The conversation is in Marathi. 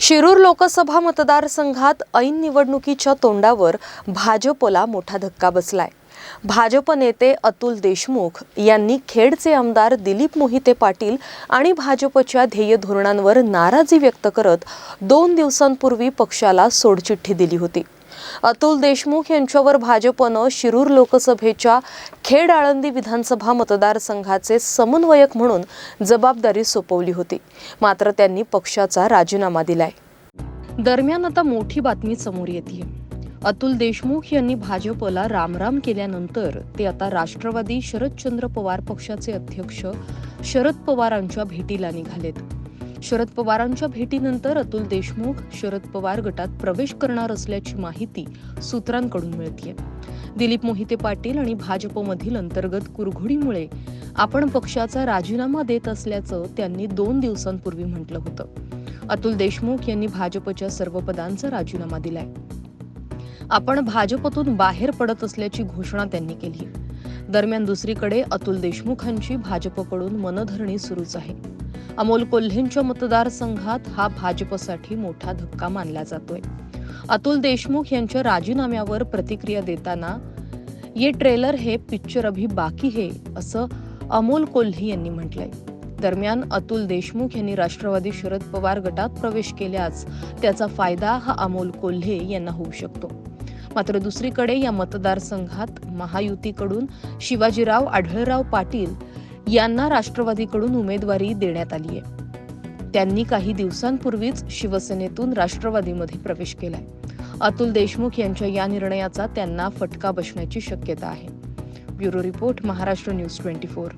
शिरूर लोकसभा मतदारसंघात ऐन निवडणुकीच्या तोंडावर भाजपला मोठा धक्का बसलाय. भाजप नेते अतुल देशमुख यांनी खेडचे आमदार दिलीप मोहिते पाटील आणि भाजपच्या ध्येय धोरणांवर नाराजी व्यक्त करत दोन दिवसांपूर्वी पक्षाला सोडचिठ्ठी दिली होती. अतुल देशमुख यांच्यावर भाजपनं शिरूर लोकसभेच्या खेड आळंदी विधानसभा मतदारसंघाचे समन्वयक म्हणून जबाबदारी सोपवली होती. मात्र त्यांनी पक्षाचा राजीनामा दिलाय. दरम्यान आता मोठी बातमी समोर येते अतुल देशमुख यांनी भाजपला रामराम केल्यानंतर ते आता राष्ट्रवादी शरदचंद्र पवार पक्षाचे अध्यक्ष शरद पवारांच्या भेटीला निघालेत. शरद पवारांच्या भेटीनंतर अतुल देशमुख शरद पवार गटात प्रवेश करणार असल्याची माहिती सूत्रांकडून मिळते दिलीप मोहिते पाटील आणि भाजपमधील अंतर्गत कुरघोडीमुळे आपण पक्षाचा राजीनामा देत असल्याचं त्यांनी दोन दिवसांपूर्वी म्हटलं होतं. अतुल देशमुख यांनी भाजपच्या सर्व पदांचा राजीनामा दिलाय. आपण भाजपतून बाहेर पडत असल्याची घोषणा त्यांनी केली दरम्यान दुसरीकडे अतुल देशमुखांची भाजपकडून मनधरणी सुरूच आहे. अमोल कोल्हेंच्या मतदारसंघात हा भाजपसाठी मोठा धक्का मानला जातोय. अतुल देशमुख यांच्या राजीनाम्यावर प्रतिक्रिया देताना ये ट्रेलर हे पिक्चर अभी बाकी हे असं अमोल कोल्हे यांनी म्हटलंय. दरम्यान अतुल देशमुख यांनी राष्ट्रवादी शरद पवार गटात प्रवेश केल्यास त्याचा फायदा हा अमोल कोल्हे यांना होऊ शकतो. मात्र दुसरीकडे या मतदारसंघात महायुतीकडून शिवाजीराव आढळराव पाटील यांना राष्ट्रवादीकडून उमेदवारी देण्यात आली आहे. त्यांनी काही दिवसांपूर्वीच शिवसेनेतून राष्ट्रवादीमध्ये प्रवेश केलाय. अतुल देशमुख यांच्या या निर्णयाचा त्यांना फटका बसण्याची शक्यता आहे. Bureau report Maharashtra news twenty four.